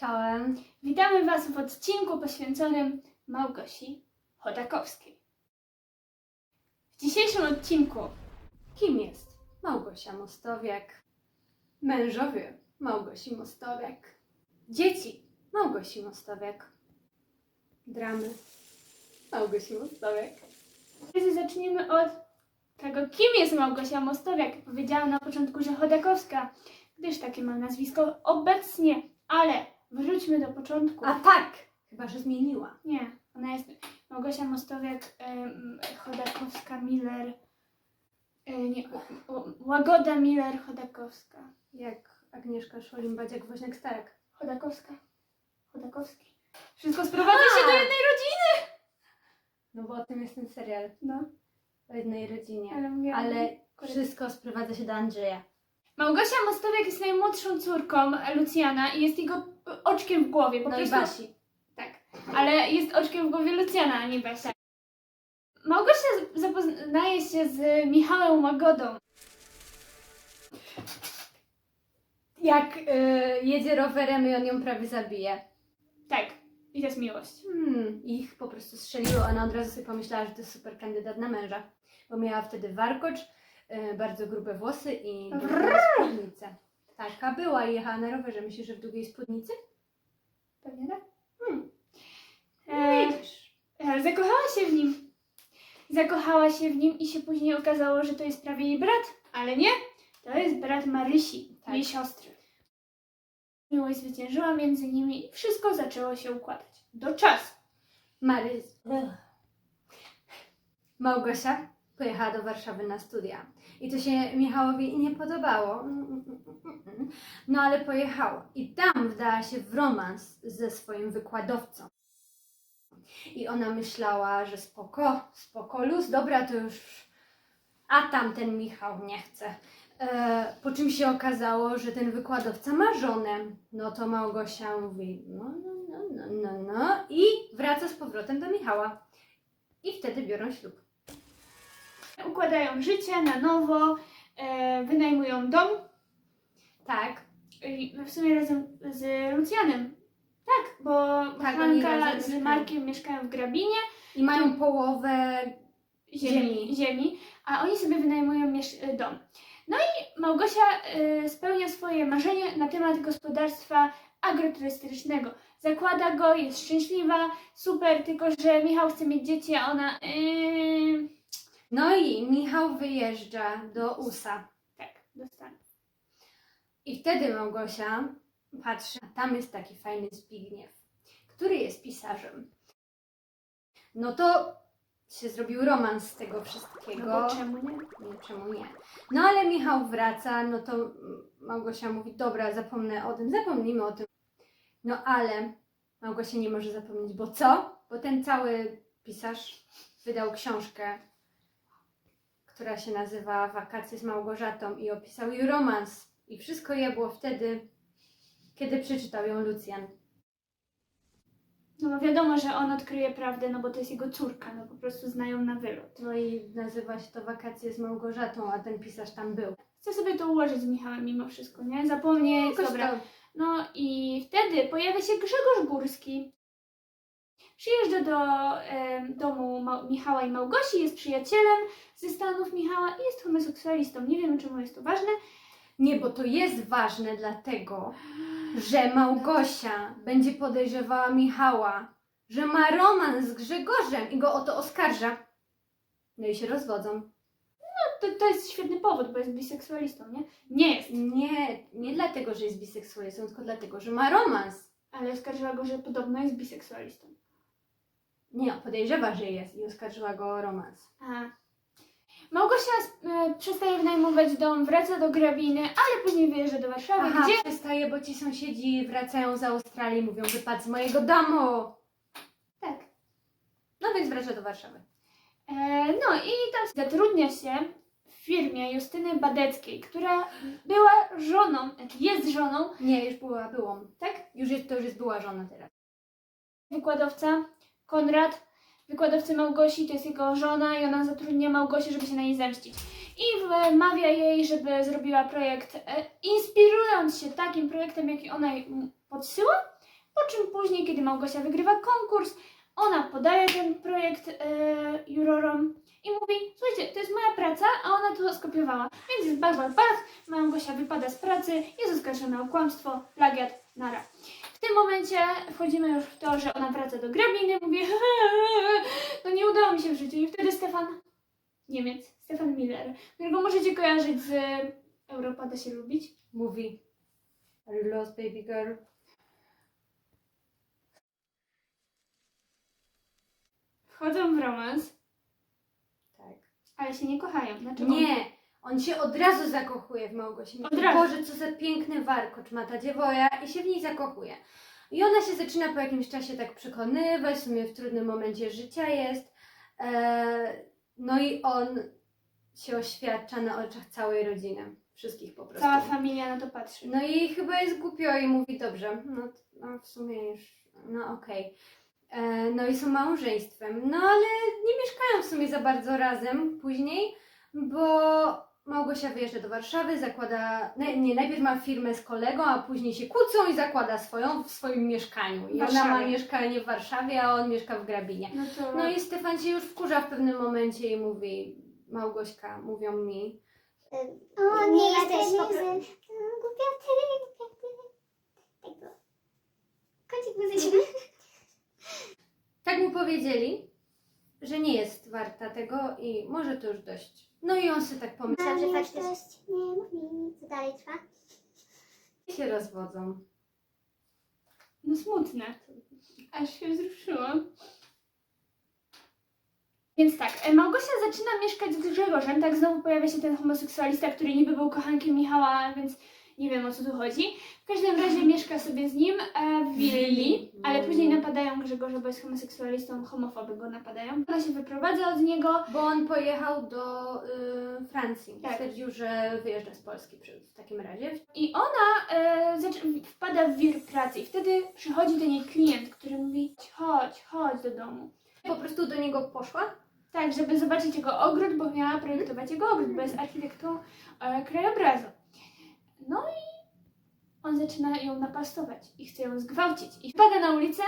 Czołem. Witamy Was w odcinku poświęconym Małgosi Chodakowskiej. W dzisiejszym odcinku Kim jest Małgosia Mostowiak? Mężowie Małgosi Mostowiak. Dzieci Małgosi Mostowiak. Dramy Małgosi Mostowiak. Teraz zaczniemy od tego, kim jest Małgosia Mostowiak. Powiedziałam na początku, że Chodakowska, gdyż takie ma nazwisko obecnie, ale wróćmy do początku. A tak! Chyba, że zmieniła. Nie, ona jest Małgosia Mostowiak, em, Chodakowska, Miller, e, nie, o, Łagoda Miller, Chodakowska. Jak Agnieszka Szwolim-Badziak, Woźniak Starek. Chodakowska, Chodakowski. Wszystko sprowadza się do jednej rodziny. No bo o tym jest ten serial. No, O jednej rodzinie. ale mówię. Ale wszystko sprowadza się do Andrzeja. Małgosia Mostowiak jest najmłodszą córką Lucjana i jest jego oczkiem w głowie. Po No i prostu, Basi. Tak, ale jest oczkiem w głowie Lucjana, a nie Basia. Małgosia zapoznaje się z Michałem Łagodą. Jak y, jedzie rowerem i on ją prawie zabije. Tak, i to jest miłość. Hmm, ich po prostu strzeliło. Ona od razu sobie pomyślała, że to jest super kandydat na męża. Bo miała wtedy warkocz, y, bardzo grube włosy i spódnicę. Taka była i jechała na rowerze. Myślisz, że w długiej spódnicy? Pewnie tak? Hmm. E, Widzisz. ale zakochała się w nim. Zakochała się w nim i się później okazało, że to jest prawie jej brat. Ale nie, to jest brat Marysi, Tak. jej siostry. Miłość zwyciężyła między nimi i wszystko zaczęło się układać. Do czasu. Mary... Ugh. Małgosia pojechała do Warszawy na studia. I to się Michałowi nie podobało. Mm, mm, mm. No ale pojechała. I tam wdała się w romans ze swoim wykładowcą. I ona myślała, że spoko, spoko, luz, dobra, to już... A tamten Michał nie chce. E, po czym się okazało, że ten wykładowca ma żonę. No to Małgosia mówi, no, no, no, no, no, no. I wraca z powrotem do Michała. I wtedy biorą ślub. Układają życie na nowo, e, wynajmują dom. Tak. I w sumie razem z Lucjanem. Tak, bo Tak, Hanka z. Markiem mieszkają w Grabinie. I mają połowę ziemi, Ziemi. a oni sobie wynajmują miesz- y, dom. No i Małgosia y, spełnia swoje marzenie na temat gospodarstwa agroturystycznego. Zakłada go, jest szczęśliwa, super, tylko że Michał chce mieć dzieci, a ona yy, No i Michał wyjeżdża do USA. tak, dostanie. I wtedy Małgosia patrzy, a tam jest taki fajny Zbigniew, który jest pisarzem. No to się zrobił romans z tego wszystkiego. No bo czemu nie? Nie, czemu nie? No ale Michał wraca, no to Małgosia mówi, dobra, zapomnę o tym, zapomnijmy o tym. No ale Małgosia nie może zapomnieć, bo co? Bo ten cały pisarz wydał książkę, która się nazywa Wakacje z Małgorzatą i opisał jej romans. I wszystko je było wtedy, kiedy przeczytał ją Lucjan. No bo wiadomo, że on odkryje prawdę, no bo to jest jego córka, no po prostu znają na wylot. No i nazywa się to Wakacje z Małgorzatą, a ten pisarz tam był. Chcę sobie to ułożyć z Michałem mimo wszystko, nie? Zapomnieć, Jakoś dobra. to No i wtedy pojawia się Grzegorz Górski. Przyjeżdża do em, domu Ma- Michała i Małgosi, jest przyjacielem ze Stanów Michała i jest homoseksualistą. Nie wiem, czemu jest to ważne. Nie, bo to jest ważne dlatego, że Małgosia będzie podejrzewała Michała, że ma romans z Grzegorzem i go o to oskarża. No i się rozwodzą. No, to, to jest świetny powód, bo jest biseksualistą, nie? Nie. Nie, nie dlatego, że jest biseksualistą, tylko dlatego, że ma romans. Ale oskarżyła go, że podobno jest biseksualistą. Nie, podejrzewa, że jest i oskarżyła go o romans. A. Małgosia e, przestaje wynajmować dom, wraca do Grabiny, ale później wyjeżdża do Warszawy, Aha, gdzie przestaje, bo ci sąsiedzi wracają z Australii i mówią, wypadł z mojego domu. Tak. No więc wraca do Warszawy. E, no i tam zatrudnia się w firmie Justyny Badeckiej, która była żoną, znaczy jest żoną, Nie, już była, byłą. tak? Już jest, to już jest była żona teraz. Wykładowca Konrad, wykładowcy Małgosi, to jest jego żona i ona zatrudnia Małgosię, żeby się na niej zemścić. I wmawia jej, żeby zrobiła projekt, e, inspirując się takim projektem, jaki ona jej podsyła, Po czym później, kiedy Małgosia wygrywa konkurs, ona podaje ten projekt e, jurorom i mówi, słuchajcie, to jest moja praca, a ona to skopiowała. Więc jest bach, bach, bach, Małgosia wypada z pracy, jest oskarżona o kłamstwo, plagiat, nara. W tym momencie wchodzimy już w to, że ona wraca do grabiny, mówi, no nie udało mi się w życiu. I wtedy Stefan, Niemiec, Stefan Miller, którego możecie kojarzyć z Europa da się lubić. Mówi. Are you lost, baby girl? Wchodzą w romans. Ale się nie kochają. Dlaczego? Nie, on się od razu zakochuje w Małgosi. Od razu. Boże, co za piękny warkocz ma ta dziewoja i się w niej zakochuje. I ona się zaczyna po jakimś czasie tak przekonywać, w sumie w trudnym momencie życia jest. E, no i on się oświadcza na oczach całej rodziny. Wszystkich po prostu. Cała familia na to patrzy. No i chyba jest głupio i mówi, dobrze, no, no w sumie już, no okej. E, No i są małżeństwem, no ale nie mieszkają w sumie za bardzo razem później, bo Małgosia wyjeżdża do Warszawy, zakłada, nie, nie, najpierw ma firmę z kolegą, a później się kłócą i zakłada swoją w swoim mieszkaniu. I ona ma mieszkanie w Warszawie, a on mieszka w Grabinie. No to... No i Stefan się już wkurza w pewnym momencie i mówi, Małgośka, mówią mi, O, nie jesteś po prostu... Głupia ty, głupia ty. Tak było. Kącik muzyczny. Tak mu powiedzieli, że nie jest warta tego i może to już dość. No i on sobie tak pomyślał, że że faktycznie faktycznie nie mówi. Co dalej trwa? się rozwodzą. No smutne. Aż się wzruszyłam. Więc tak, e, Małgosia zaczyna mieszkać z Grzegorzem, tak znowu pojawia się ten homoseksualista, który niby był kochankiem Michała, więc nie wiem o co tu chodzi. W każdym razie mieszka sobie z nim e, w willi, ale później napadają Grzegorza, bo jest homoseksualistą, homofoby go napadają. Ona się wyprowadza od niego, Bo on pojechał do y, Francji. Tak. Stwierdził, że wyjeżdża z Polski przy, w takim razie. I ona e, wpada w wir pracy i wtedy przychodzi do niej klient, który mówi chodź, chodź do domu. Po prostu do niego poszła. Tak, żeby zobaczyć jego ogród, bo miała projektować jego ogród, bo jest architektą e, krajobrazu. No i on zaczyna ją napastować i chce ją zgwałcić. I wpada na ulicę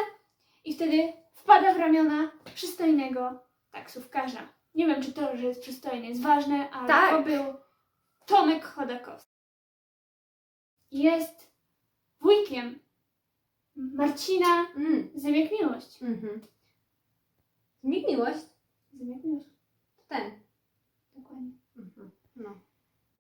i wtedy wpada w ramiona przystojnego taksówkarza. Nie wiem, czy to, że jest przystojny jest ważne, ale Tak. to był Tomek Chodakowski. Jest wujkiem Marcina Mm. Zemiek Miłość. Mhm. Zmig miłość? Zemiek Miłość, To ten. dokładnie. Mhm. No.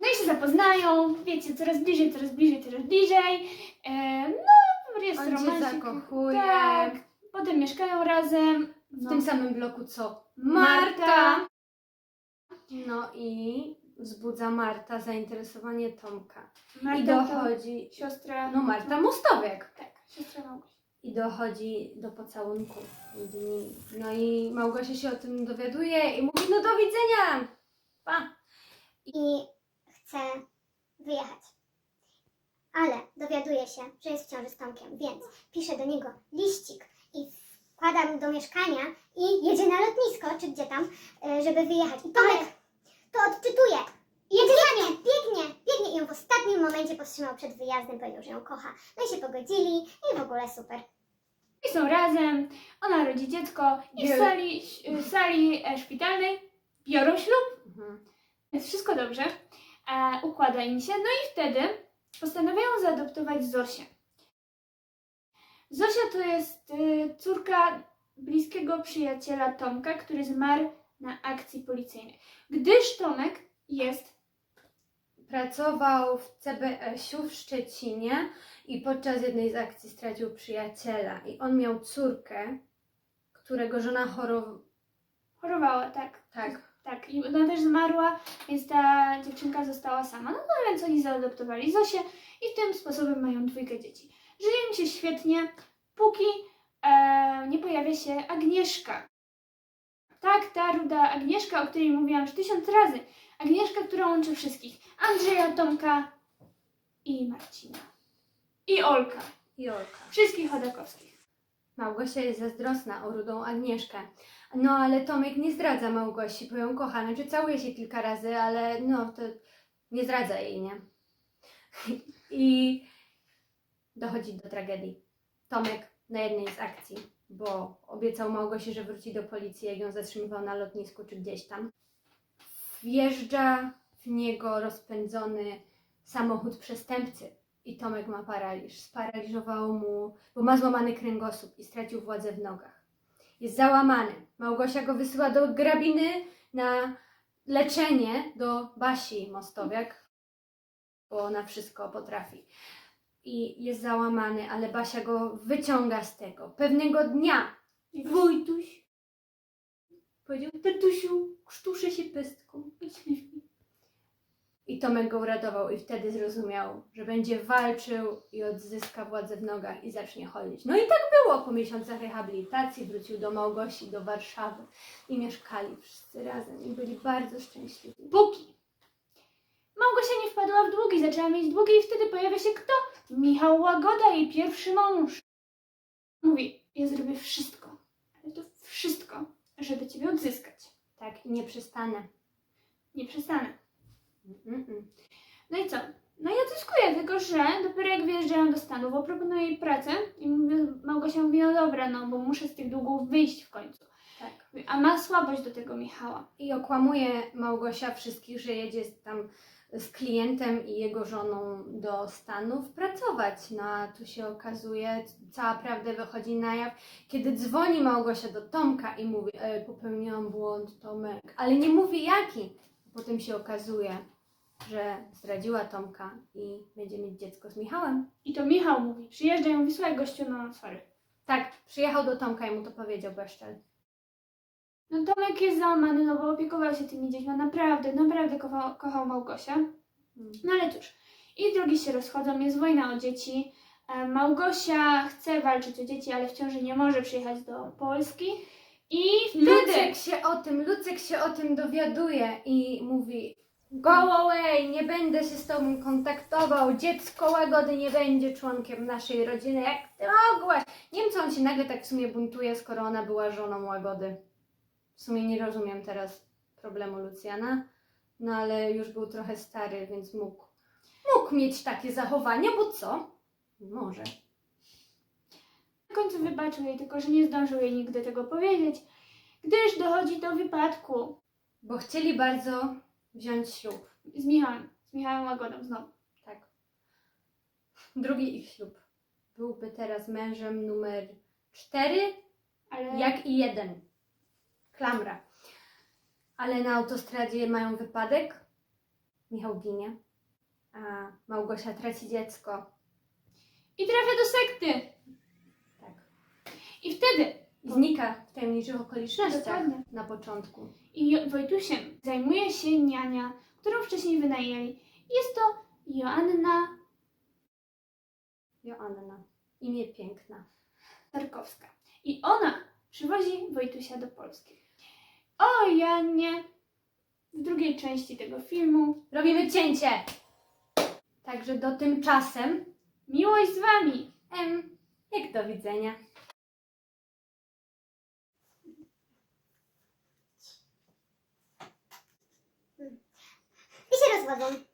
No i się zapoznają, wiecie, coraz bliżej, coraz bliżej, coraz bliżej. E, no, jest On się romansik. zakochuje. Tak. Potem mieszkają razem. W No. tym samym bloku co Marta. Marta. No i wzbudza Marta zainteresowanie Tomka. Marta I to dochodzi. Siostra. No Marta Mostowiek. Tak, siostra Małgosia. I dochodzi do pocałunku między nimi. No i Małgosia się o tym dowiaduje i mówi, no do widzenia! Pa! I chce wyjechać. Ale dowiaduje się, że jest w ciąży z Tomkiem, więc pisze do niego liścik i wkłada mu do mieszkania i jedzie na lotnisko, czy gdzie tam, e, żeby wyjechać. I Tomek to odczytuje. Jedzie za nią, biegnie, biegnie i ją w ostatnim momencie powstrzymał przed wyjazdem, powiedział, że ją kocha. No i się pogodzili i w ogóle super. I są razem, ona rodzi dziecko i w sali, w sali e, szpitalnej biorą ślub. Mhm. Jest wszystko dobrze. E, układa im się. No i wtedy postanawiają zaadoptować Zosię. Zosia to jest e, córka bliskiego przyjaciela Tomka, który zmarł na akcji policyjnej. Gdyż Tomek jest Pracował w CBS-u w Szczecinie i podczas jednej z akcji stracił przyjaciela. I on miał córkę, którego żona chorowała. chorowała, tak. Tak. Tak, i ona też zmarła, więc ta dziewczynka została sama. No to więc oni zaadoptowali Zosię i tym sposobem mają dwójkę dzieci. Żyje im się świetnie, póki e, nie pojawia się Agnieszka. Tak, ta ruda Agnieszka, o której mówiłam już tysiąc razy. Agnieszka, która łączy wszystkich. Andrzeja, Tomka i Marcina. I Olka. I Olka. Wszystkich Chodakowskich. Małgosia jest zazdrosna o rudą Agnieszkę. No ale Tomek nie zdradza Małgosi, bo ją kocha. Znaczy całuje się kilka razy, ale no to nie zdradza jej, nie? I dochodzi do tragedii. Tomek na jednej z akcji, bo obiecał Małgosi, że wróci do policji, jak ją zatrzymywał na lotnisku czy gdzieś tam. Wjeżdża w niego rozpędzony samochód przestępcy i Tomek ma paraliż. Sparaliżowało mu, bo ma złamany kręgosłup i stracił władzę w nogach. Jest załamany. Małgosia go wysyła do grabiny na leczenie do Basi Mostowiak, bo ona wszystko potrafi. I jest załamany, ale Basia go wyciąga z tego. Pewnego dnia Wojtuś powiedział, tatusiu, krztuszę się pestką. I Tomek go uratował i wtedy zrozumiał, że będzie walczył i odzyska władzę w nogach i zacznie chodzić. No i tak było. Po miesiącach rehabilitacji wrócił do Małgosi, do Warszawy i mieszkali wszyscy razem i byli bardzo szczęśliwi. Póki. Małgosia nie wpadła w długi, zaczęła mieć długi i wtedy pojawia się kto? Michał Łagoda, jej pierwszy mąż. Mówi, ja zrobię wszystko, ale to wszystko, żeby ciebie odzyskać. Tak, i nie przestanę. Nie przestanę. Mm, mm. No i co? No i odzyskuję, tylko że dopiero jak wyjeżdżają do Stanów, proponuję jej pracę i Małgosia mówi, no dobra, no bo muszę z tych długów wyjść w końcu. Tak. A ma słabość do tego Michała. I okłamuje Małgosia wszystkich, że jedzie tam z klientem i jego żoną do Stanów pracować. No a tu się okazuje, cała prawda wychodzi na jaw, kiedy dzwoni Małgosia do Tomka i mówi, e, popełniłam błąd, Tomek, ale nie mówi jaki. Potem się okazuje, że zdradziła Tomka i będzie mieć dziecko z Michałem. I to Michał mówi, przyjeżdżaj, mówi, słuchaj gościu, no sorry. Tak, przyjechał do Tomka i mu to powiedział Beszczel. No Tomek jest załamany, no bo opiekował się tymi dziećmi, naprawdę, naprawdę kochał, kochał Małgosię. No ale cóż, ich drogi się rozchodzą, jest wojna o dzieci. E, Małgosia chce walczyć o dzieci, ale w ciąży nie może przyjechać do Polski. I wtedy... Lucek się o tym, Lucek się o tym dowiaduje i mówi Go away, nie będę się z tobą kontaktował, dziecko Łagody nie będzie członkiem naszej rodziny, jak ty mogłaś? Nie wiem, co on się nagle tak w sumie buntuje, skoro ona była żoną Łagody. W sumie nie rozumiem teraz problemu Lucjana, no ale już był trochę stary, więc mógł, mógł mieć takie zachowania, bo co? Może. W końcu wybaczył jej, tylko że nie zdążył jej nigdy tego powiedzieć, gdyż dochodzi do wypadku Bo chcieli bardzo wziąć ślub. z Michałem, z Michałem Łagodą znowu. Tak. Drugi ich ślub. Byłby teraz mężem numer cztery, Ale jak i jeden. Klamra. Ale na autostradzie mają wypadek. Michał ginie. A Małgosia traci dziecko. I trafia do sekty. Tak. I wtedy I znika w tajemniczych okolicznościach Dokładnie. na początku. I Wojtusiem zajmuje się niania, którą wcześniej wynajęli. Jest to Joanna Joanna. Imię piękna. Tarkowska. I ona przywozi Wojtusia do Polski. O Janie w drugiej części tego filmu. Robimy cięcie! Także do tymczasem. Miłość z wami! Em, jak do widzenia. z wodą.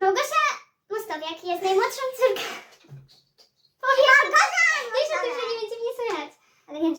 Małgosia Mostowiak jest najmłodszą córką. Powiem, Małgosia! Wiesz o że nie będzie mnie słychać. Ale nie